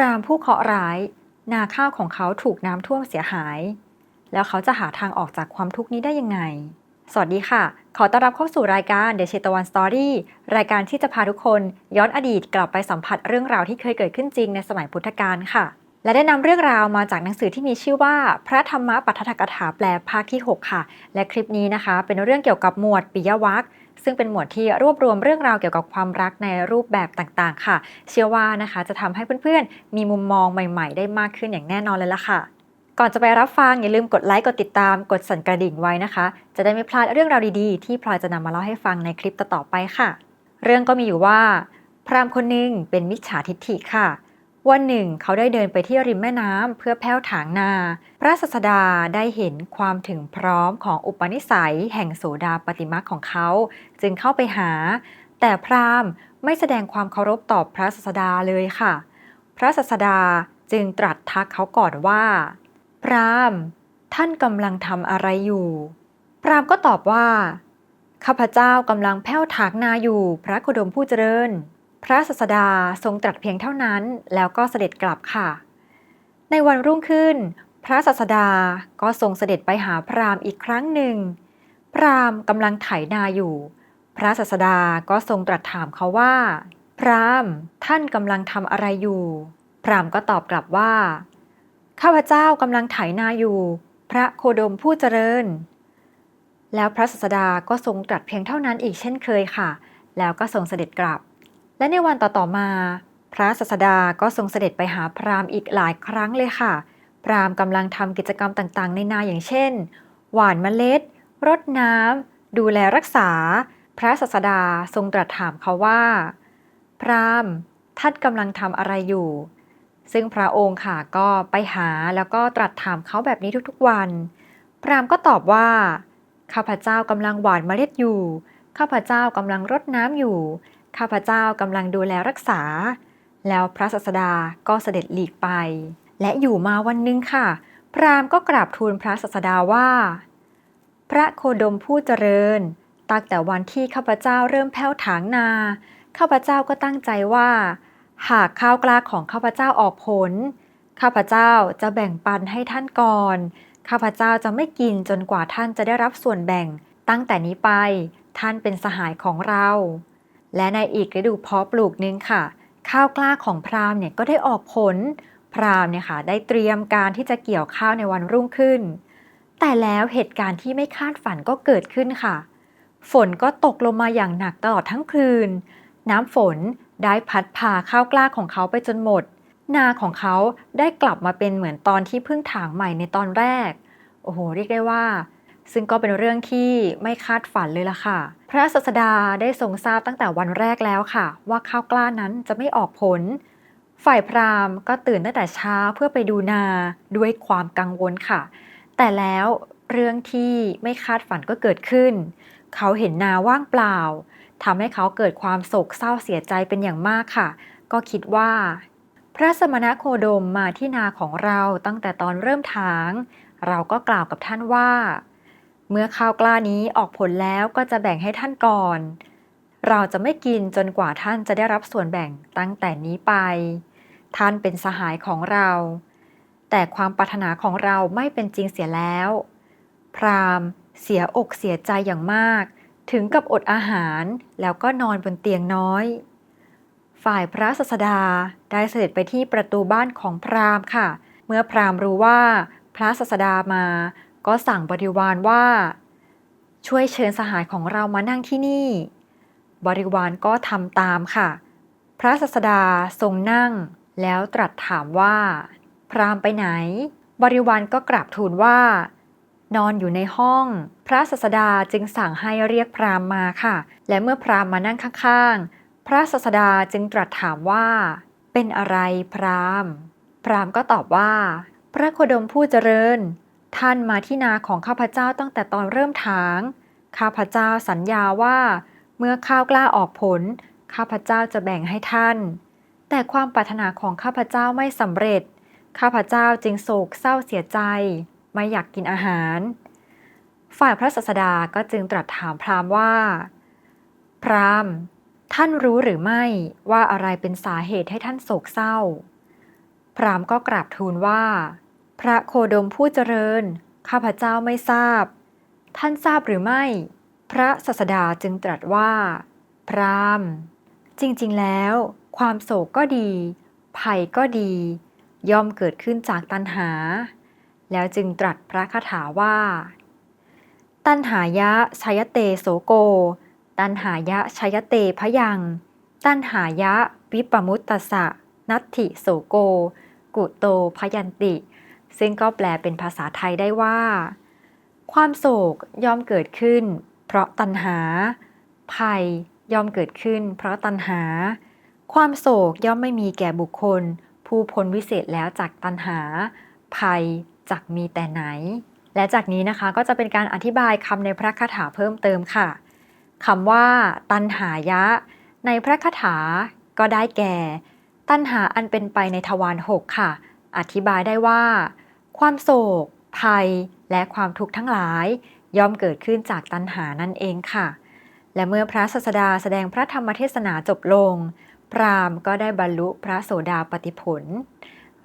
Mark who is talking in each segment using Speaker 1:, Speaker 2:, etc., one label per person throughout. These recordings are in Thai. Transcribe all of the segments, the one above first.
Speaker 1: รามผู้เคราะห์ร้าย นาข้าวของเขาถูกน้ำท่วมเสียหาย แล้วเขาจะหาทางออกจากความทุกข์นี้ได้ยังไง สวัสดีค่ะ ขอต้อนรับเข้าสู่รายการ The เชตะวันสตอรี่รายการที่จะพาทุกคนย้อนอดีตกลับไปสัมผัสเรื่องราวที่เคยเกิดขึ้นจริงในสมัยพุทธกาลค่ะ และได้นำเรื่องราวมาจากหนังสือที่มีชื่อว่า พระธรรมปัฏฐกถาแปลภาคที่ 6 ค่ะ และคลิปนี้นะคะ เป็นเรื่องเกี่ยวกับหมวดปิยวัค ซึ่งเป็นหมวดที่รวบรวมเรื่องราวเกี่ยวกับความรักในรูปแบบต่างๆ ค่ะ เชื่อว่านะคะจะทำให้เพื่อนๆ มีมุมมองใหม่ๆ ได้มากขึ้นอย่างแน่นอนเลยล่ะค่ะ ก่อนจะไปรับฟังอย่าลืมกดไลค์กดติดตามกดสั่นกระดิ่งไว้นะคะ จะได้ไม่พลาดเรื่องราวดีๆ ที่พลอยจะนำมาเล่าให้ฟังในคลิปต่อๆไปค่ะ เรื่องก็มีอยู่ว่า พราหมณ์คนหนึ่งเป็นมิจฉาทิฏฐิค่ะ วันหนึ่งเขาได้เดินไปที่ริมแม่น้ำเพื่อแผ้วถางนา พระศาสดาได้เห็นความถึงพร้อมของอุปนิสัยแห่งโสดาปฏิมาของเขา จึงเข้าไปหา แต่พราหมณ์ไม่แสดงความเคารพต่อพระศาสดาเลยค่ะ พระศาสดาจึงตรัสทักเขาก่อนว่า พราหมณ์ ท่านกำลังทำอะไรอยู่ พราหมณ์ก็ตอบว่าข้าพเจ้ากำลังแผ้วถางนาอยู่พระโคดมผู้เจริญ พระศาสดาทรงตรัสเพียงเท่านั้น แล้วก็เสด็จกลับค่ะ ในวันรุ่งขึ้น พระศาสดาก็ทรงเสด็จไปหาพราหมณ์อีกครั้งหนึ่ง พราหมณ์กำลังไถนาอยู่ พระศาสดาก็ทรงตรัสถามเขาว่า พราหมณ์ท่านกำลังทำอะไรอยู่ พราหมณ์ก็ตอบกลับว่า ข้าพเจ้ากำลังไถนาอยู่ พระโคดมผู้เจริญ แล้วพระศาสดาก็ทรงตรัสเพียงเท่านั้นอีกเช่นเคยค่ะ แล้วก็ทรงเสด็จกลับ และในวันต่อๆมา พระศาสดาก็ทรงเสด็จไปหาพราหมณ์อีกหลายครั้งเลยค่ะ พราหมณ์กำลังทำกิจกรรมต่างๆ ในนาอย่างเช่น หว่านเมล็ด รดน้ำดูแลรักษา พระศาสดาทรงตรัสถามเขาว่า พราหมณ์ท่านกำลังทำอะไรอยู่ ซึ่งพระองค์ค่ะก็ไปหาแล้วก็ตรัสถามเขาแบบนี้ทุกๆวัน พราหมณ์ก็ตอบว่าข้าพเจ้ากำลังหว่านเมล็ดอยู่ข้าพเจ้ากำลังรดน้ำอยู่ ข้าพเจ้ากำลังดูแลรักษา แล้วพระศาสดาก็เสด็จหลีกไป และอยู่มาวันหนึ่งค่ะ พราหมณ์ก็กราบทูลพระศาสดาว่า พระโคดมผู้เจริญ ตั้งแต่วันที่ข้าพเจ้าเริ่มแผ้วถางนา ข้าพเจ้าก็ตั้งใจว่า หากข้าวกล้าของข้าพเจ้าออกผล ข้าพเจ้าจะแบ่งปันให้ท่านก่อน ข้าพเจ้าจะไม่กินจนกว่าท่านจะได้รับส่วนแบ่ง ตั้งแต่นี้ไปท่านเป็นสหายของเรา และในอีกฤดูเพาะปลูกนึงค่ะ ข้าวกล้าของพราหมณ์เนี่ยก็ได้ออกผล พราหมณ์เนี่ยค่ะได้เตรียมการที่จะเกี่ยวข้าวในวันรุ่งขึ้น แต่แล้วเหตุการณ์ที่ไม่คาดฝันก็เกิดขึ้นค่ะ ฝนก็ตกลงมาอย่างหนักตลอดทั้งคืน น้ำฝนได้พัดพาข้าวกล้าของเขาไปจนหมด นาของเขาได้กลับมาเป็นเหมือนตอนที่เพิ่งถางใหม่ในตอนแรก โอ้โหเรียกได้ว่า ซึ่งก็เป็นเรื่องที่ไม่คาดฝันเลยล่ะค่ะ พระศาสดาได้ทรงทราบตั้งแต่วันแรกแล้วค่ะ ว่าข้าวกล้านั้นจะไม่ออกผล ฝ่ายพราหมณ์ก็ตื่นตั้งแต่เช้าเพื่อไปดูนาด้วยความกังวลค่ะ แต่แล้วเรื่องที่ไม่คาดฝันก็เกิดขึ้น เขาเห็นนาว่างเปล่าทำให้เขาเกิดความโศกเศร้าเสียใจเป็นอย่างมากค่ะ ก็คิดว่า พระสมณโคดมมาที่นาของเราตั้งแต่ตอนเริ่มถาง เราก็กล่าวกับท่านว่า เมื่อข้าวกล้านี้ออกผลแล้วก็จะแบ่งให้ท่านก่อน เราจะไม่กินจนกว่าท่านจะได้รับส่วนแบ่งตั้งแต่นี้ไป ท่านเป็นสหายของเรา แต่ความปรารถนาของเราไม่เป็นจริงเสียแล้ว พรามเสียอกเสียใจอย่างมาก ถึงกับอดอาหารแล้วก็นอนบนเตียงน้อย ฝ่ายพระศาสดาได้เสด็จไปที่ประตูบ้านของพรามค่ะ เมื่อพรามรู้ว่าพระศาสดามา ก็สั่งบริวารว่า ช่วยเชิญสหายของเรามานั่งที่นี่ บริวารก็ทำตามค่ะ พระศาสดาทรงนั่ง แล้วตรัสถามว่า พรามไปไหน บริวารก็กราบทูลว่า นอนอยู่ในห้อง พระศาสดาจึงสั่งให้เรียกพรามมาค่ะ และเมื่อพรามมานั่งข้างๆ พระศาสดาจึงตรัสถามว่า เป็นอะไรพรามพรามก็ตอบว่า พระโคดมผู้เจริญ ท่านมาที่นาของข้าพเจ้าตั้งแต่ตอนเริ่มถาง ข้าพเจ้าสัญญาว่า เมื่อข้าวกล้าออกผล ข้าพเจ้าจะแบ่งให้ท่าน แต่ความปรารถนาของข้าพเจ้าไม่สำเร็จ ข้าพเจ้าจึงโศกเศร้าเสียใจ ไม่อยากกินอาหาร ฝ่ายพระศาสดาก็จึงตรัสถามพราหมณ์ว่า พราหมณ์ ท่านรู้หรือไม่ว่าอะไรเป็นสาเหตุให้ท่านโศกเศร้า พราหมณ์ก็กราบทูลว่า พระโคดมผู้เจริญ ข้าพเจ้าไม่ทราบ ท่านทราบหรือไม่ พระศาสดาจึงตรัสว่า พรามจริงๆแล้ว ความโศกก็ดี ภัยก็ดี ย่อมเกิดขึ้นจากตัณหา แล้วจึงตรัสพระคาถาว่า ตัณหายะชยเตโสโก ตัณหายะชยเตพยัง ตัณหายะวิปมุตตสะนัตถิโสโก กุโตพยันติ ซึ่งก็แปลเป็นภาษาไทยได้ว่า ความโศกย่อมเกิดขึ้น เพราะตัณหา ภัยย่อมเกิดขึ้น เพราะตัณหา ความโศกย่อมไม่มีแก่บุคคล ผู้พ้นวิเศษแล้วจากตัณหา ภัยจักมีแต่ไหน และจากนี้นะคะก็จะเป็นการอธิบายคำในพระคาถาเพิ่มเติมค่ะคำว่า ตัณหายะ ในพระคาถาก็ได้แก่ ตัณหาอันเป็นไปในทวารหกค่ะ อธิบายได้ว่า ความโศก ภัย และความทุกข์ทั้งหลาย ย่อมเกิดขึ้นจากตัณหานั่นเองค่ะ และเมื่อพระศาสดาแสดงพระธรรมเทศนาจบลง พราหมณ์ก็ได้บรรลุพระโสดาปติผล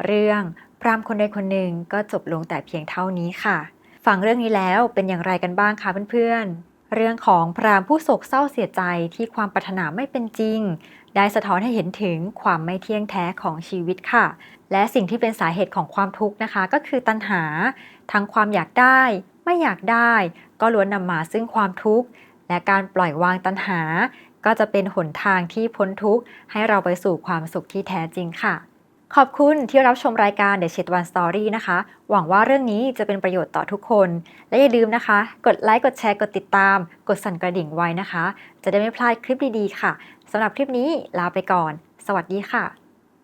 Speaker 1: เรื่องพราหมณ์คนใดคนหนึ่งก็จบลงแต่เพียงเท่านี้ค่ะ ฟังเรื่องนี้แล้วเป็นอย่างไรกันบ้างคะเพื่อนๆเรื่องของพราหมณ์ผู้โศกเศร้าเสียใจที่ความปรารถนาไม่เป็นจริง ได้สะท้อนให้เห็นถึงความไม่เที่ยงแท้ของชีวิตค่ะ และสิ่งที่เป็นสาเหตุของความทุกข์นะคะ ก็คือตัณหา ทั้งความอยากได้ ไม่อยากได้ ก็ล้วนนำมาซึ่งความทุกข์ และการปล่อยวางตัณหา ก็จะเป็นหนทางที่พ้นทุกข์ ให้เราไปสู่ความสุขที่แท้จริงค่ะ ขอบคุณที่รับชมรายการ The Shed One Story นะคะ หวังว่าเรื่องนี้จะเป็นประโยชน์ต่อทุกคน และอย่าลืมนะคะ กดไลค์ กดแชร์ กดติดตาม กดสั่นกระดิ่งไว้นะคะ จะได้ไม่พลาดคลิปดีๆ ค่ะสำหรับคลิปนี้ลาไปก่อน สวัสดีค่ะ